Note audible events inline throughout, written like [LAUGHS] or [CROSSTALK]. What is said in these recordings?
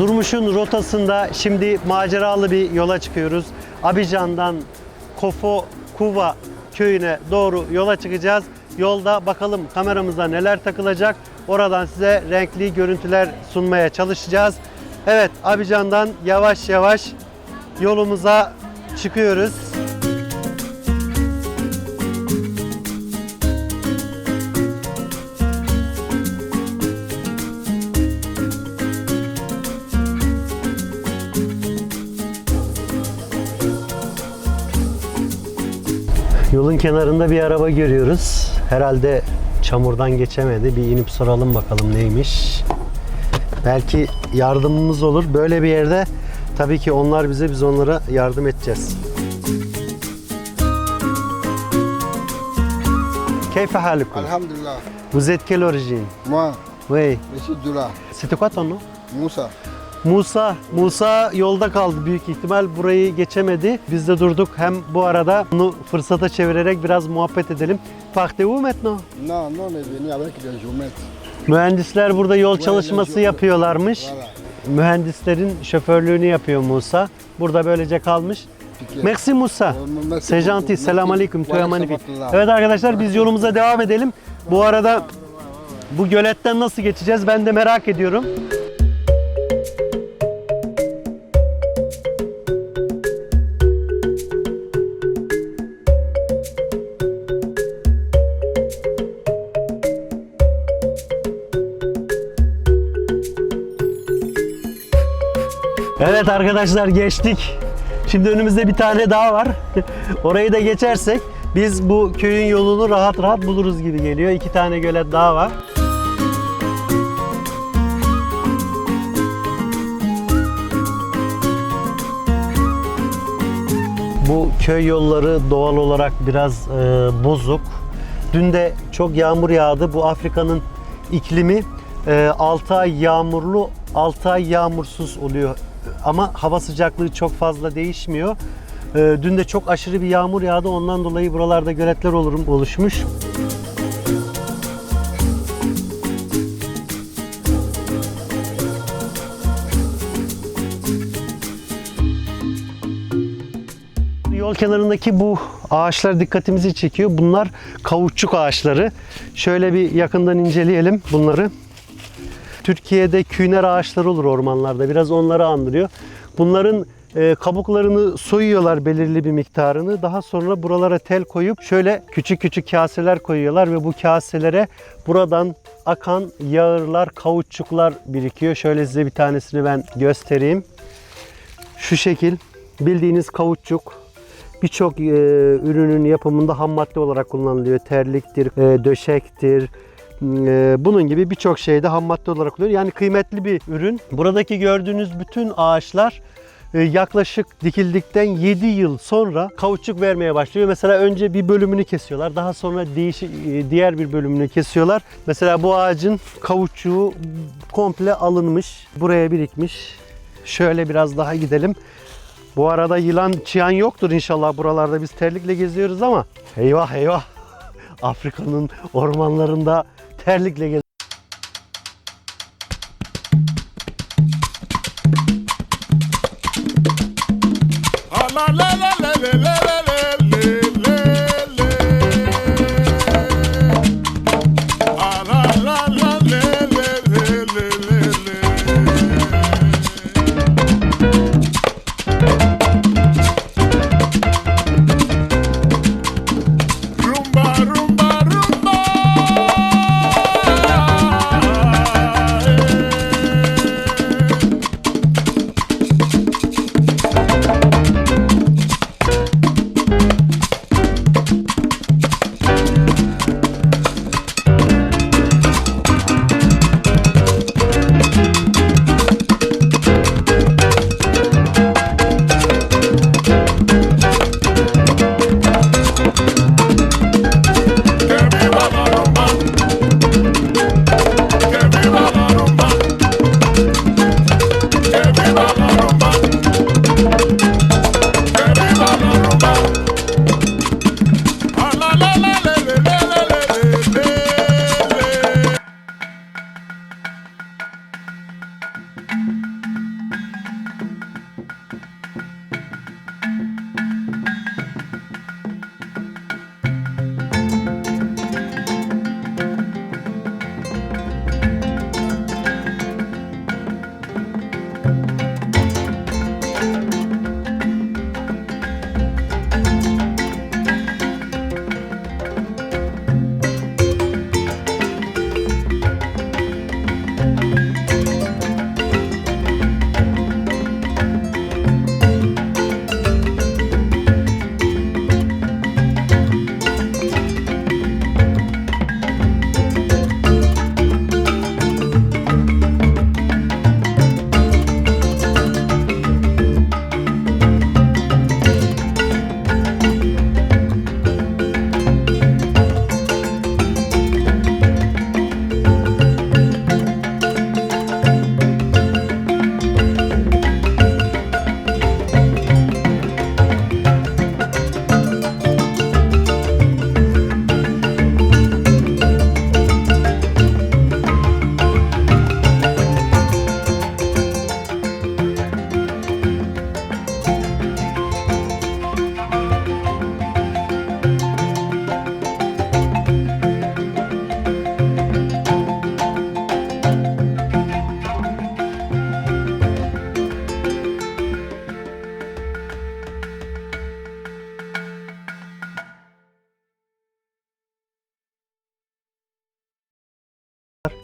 Durmuş'un rotasında şimdi maceralı bir yola çıkıyoruz. Abidjan'dan Kofo Kuva köyüne doğru yola çıkacağız. Yolda bakalım kameramıza neler takılacak. Oradan size renkli görüntüler sunmaya çalışacağız. Evet Abidjan'dan yavaş yavaş yolumuza çıkıyoruz. Yolun kenarında bir araba görüyoruz. Herhalde çamurdan geçemedi. Bir inip soralım bakalım neymiş. Belki yardımımız olur. Böyle bir yerde tabii ki onlar bize biz onlara yardım edeceğiz. Keyfe halikum? Alhamdulillah. Vous êtes quelle origine? Moi, Oui. Monsieur Dula, C'était quoi ton nom? Moussa. Musa, Musa yolda kaldı büyük ihtimal. Burayı geçemedi. Biz de durduk. Hem bu arada bunu fırsata çevirerek biraz muhabbet edelim. Est venu avec des géomètres. Mühendisler burada yol çalışması yapıyorlarmış. Mühendislerin şoförlüğünü yapıyor Musa. Burada böylece kalmış. Merci Musa. Beaucoup. gentil. Selam aleyküm. Evet arkadaşlar biz yolumuza devam edelim. Bu arada bu göletten nasıl geçeceğiz ben de merak ediyorum. Evet arkadaşlar geçtik. Şimdi önümüzde bir tane daha var. [LAUGHS] Orayı da geçersek biz bu köyün yolunu rahat rahat buluruz gibi geliyor. İki tane gölet daha var. Bu köy yolları doğal olarak biraz e, bozuk. Dün de çok yağmur yağdı. Bu Afrika'nın iklimi 6 ay yağmurlu, 6 ay yağmursuz oluyor. Ama hava sıcaklığı çok fazla değişmiyor. E, dün de çok aşırı bir yağmur yağdı. Ondan dolayı buralarda göletler olur, oluşmuş. Yol kenarındaki bu ağaçlar dikkatimizi çekiyor. Bunlar kauçuk ağaçları. Şöyle bir yakından inceleyelim bunları. Türkiye'de küner ağaçları olur ormanlarda. Biraz onları andırıyor. Bunların e, kabuklarını soyuyorlar belirli bir miktarını. Daha sonra buralara tel koyup şöyle küçük küçük kaseler koyuyorlar ve bu kaselere buradan akan yağırlar, kauçuklar birikiyor. Şöyle size bir tanesini ben göstereyim. Şu şekil bildiğiniz kauçuk birçok e, ürünün yapımında ham madde olarak kullanılıyor. Terliktir, e, döşektir. E, bunun gibi birçok şeyde ham madde olarak kullanılıyor. Yani kıymetli bir ürün. Buradaki gördüğünüz bütün ağaçlar e, yaklaşık dikildikten 7 yıl sonra kauçuk vermeye başlıyor. Mesela önce bir bölümünü kesiyorlar. Daha sonra değişik e, diğer bir bölümünü kesiyorlar. Mesela bu ağacın kauçuğu komple alınmış. Buraya birikmiş. Şöyle biraz daha gidelim. Bu arada yılan çıyan yoktur inşallah buralarda. Biz terlikle geziyoruz ama eyvah eyvah. [LAUGHS] Afrika'nın ormanlarında terlikle gez.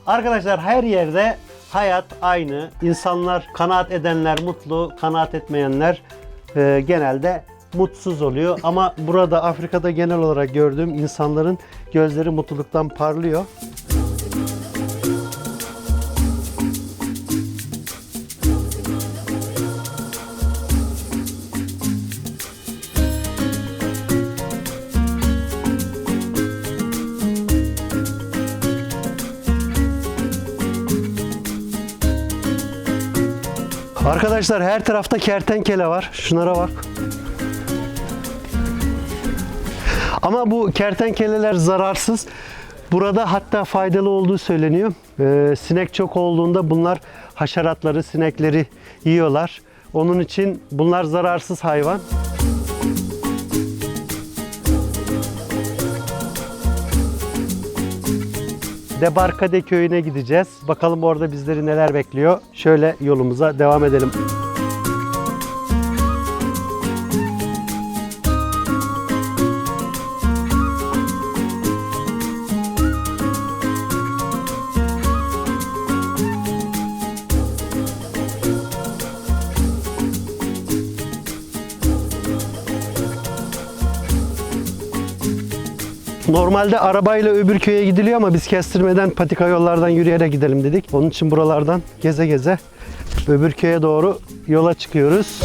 Arkadaşlar her yerde hayat aynı. İnsanlar kanaat edenler mutlu, kanaat etmeyenler e, genelde mutsuz oluyor. Ama burada Afrika'da genel olarak gördüğüm insanların gözleri mutluluktan parlıyor. Arkadaşlar her tarafta kertenkele var. Şunlara bak. Ama bu kertenkeleler zararsız. Burada hatta faydalı olduğu söyleniyor. Ee, sinek çok olduğunda bunlar haşeratları, sinekleri yiyorlar. Onun için bunlar zararsız hayvan. Debarkade köyüne gideceğiz. Bakalım orada bizleri neler bekliyor. Şöyle yolumuza devam edelim. Normalde arabayla öbür köye gidiliyor ama biz kestirmeden patika yollardan yürüyerek gidelim dedik. Onun için buralardan geze geze öbür köye doğru yola çıkıyoruz.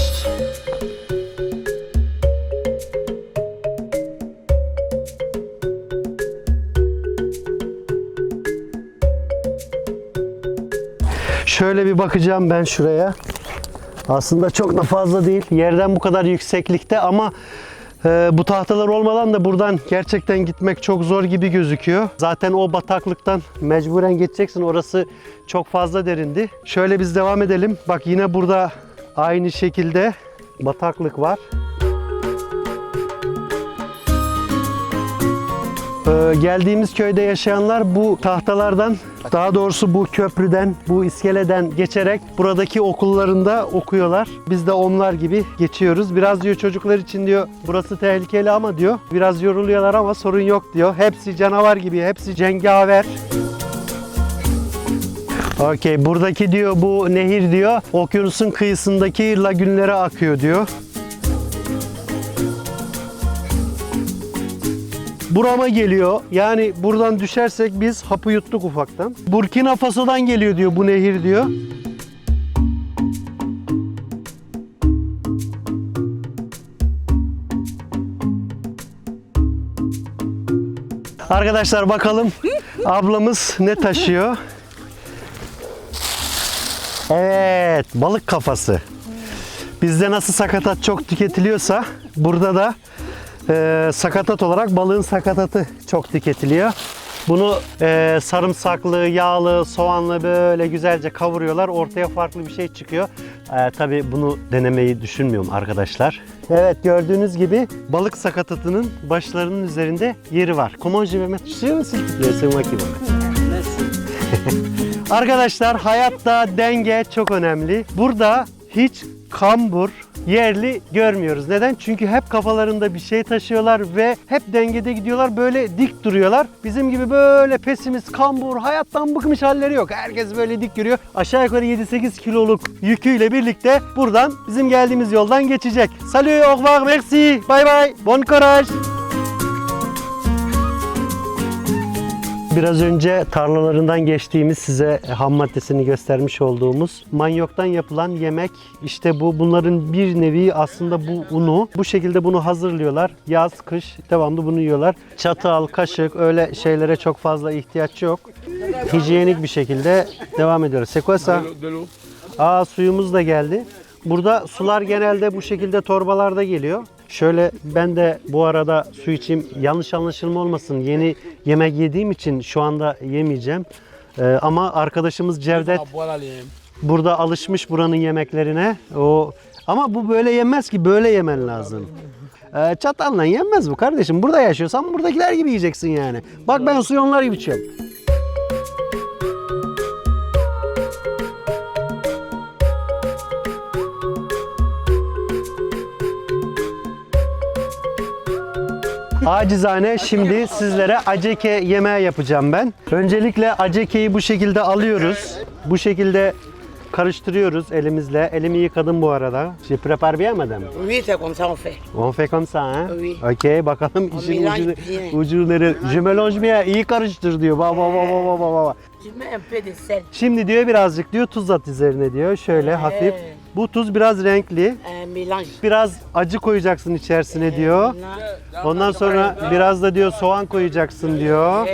Şöyle bir bakacağım ben şuraya. Aslında çok da fazla değil. Yerden bu kadar yükseklikte ama e, bu tahtalar olmadan da buradan gerçekten gitmek çok zor gibi gözüküyor. Zaten o bataklıktan mecburen geçeceksin. Orası çok fazla derindi. Şöyle biz devam edelim. Bak yine burada aynı şekilde bataklık var. Ee, geldiğimiz köyde yaşayanlar bu tahtalardan, daha doğrusu bu köprüden, bu iskeleden geçerek buradaki okullarında okuyorlar. Biz de onlar gibi geçiyoruz. Biraz diyor çocuklar için diyor burası tehlikeli ama diyor biraz yoruluyorlar ama sorun yok diyor. Hepsi canavar gibi, hepsi cengaver. Okey, buradaki diyor bu nehir diyor okyanusun kıyısındaki lagünlere akıyor diyor. Burama geliyor. Yani buradan düşersek biz hapı yuttuk ufaktan. Burkina Faso'dan geliyor diyor bu nehir diyor. Arkadaşlar bakalım ablamız ne taşıyor? Evet, balık kafası. Bizde nasıl sakatat çok tüketiliyorsa burada da e, sakatat olarak balığın sakatatı çok tüketiliyor. Bunu e, sarımsaklı, yağlı, soğanlı böyle güzelce kavuruyorlar. Ortaya farklı bir şey çıkıyor. E, tabii bunu denemeyi düşünmüyorum arkadaşlar. Evet gördüğünüz gibi balık sakatatının başlarının üzerinde yeri var. Plaît, c'est moi qui vais mettre. Arkadaşlar hayatta denge çok önemli. Burada hiç kambur yerli görmüyoruz. Neden? Çünkü hep kafalarında bir şey taşıyorlar ve hep dengede gidiyorlar. Böyle dik duruyorlar. Bizim gibi böyle pesimist, kambur, hayattan bıkmış halleri yok. Herkes böyle dik yürüyor. Aşağı yukarı 7-8 kiloluk yüküyle birlikte buradan bizim geldiğimiz yoldan geçecek. Salut, au revoir, merci, bye bye, bon courage. Biraz önce tarlalarından geçtiğimiz size ham maddesini göstermiş olduğumuz manyoktan yapılan yemek işte bu bunların bir nevi aslında bu unu bu şekilde bunu hazırlıyorlar. Yaz, kış devamlı bunu yiyorlar. Çatal, kaşık öyle şeylere çok fazla ihtiyaç yok. Hijyenik bir şekilde devam ediyoruz. L'eau. Aa suyumuz da geldi. Burada sular genelde bu şekilde torbalarda geliyor. Şöyle ben de bu arada su içeyim. Yanlış anlaşılma olmasın. Yeni yemek yediğim için şu anda yemeyeceğim. Ee, ama arkadaşımız Cevdet burada alışmış buranın yemeklerine. O ama bu böyle yenmez ki böyle yemen lazım. Ee, çatalla yenmez bu kardeşim. Burada yaşıyorsan buradakiler gibi yiyeceksin yani. Bak ben suyu onlar gibi içiyorum. Acizane şimdi sizlere aceke yemeği yapacağım ben. Öncelikle acekeyi bu şekilde alıyoruz. Bu şekilde karıştırıyoruz elimizle. Elimi yıkadım bu arada. Je prépare bien madame. Oui, c'est comme ça on fait. On fait comme ça hein? Oui. Okey bakalım On işin mélange ucunu, bien. ucuları. Je mélange bien. iyi karıştır diyor. Ba ba ba ba ba ba ba. Tu mets un peu de sel, Şimdi diyor birazcık diyor tuz at üzerine diyor. Şöyle hafif. Bu tuz biraz renkli. mélange. Biraz acı koyacaksın içerisine diyor. Maintenant, Ondan sonra biraz da diyor soğan koyacaksın diyor.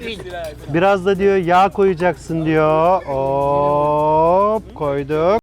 huile. Biraz da diyor yağ koyacaksın diyor. Hop koyduk.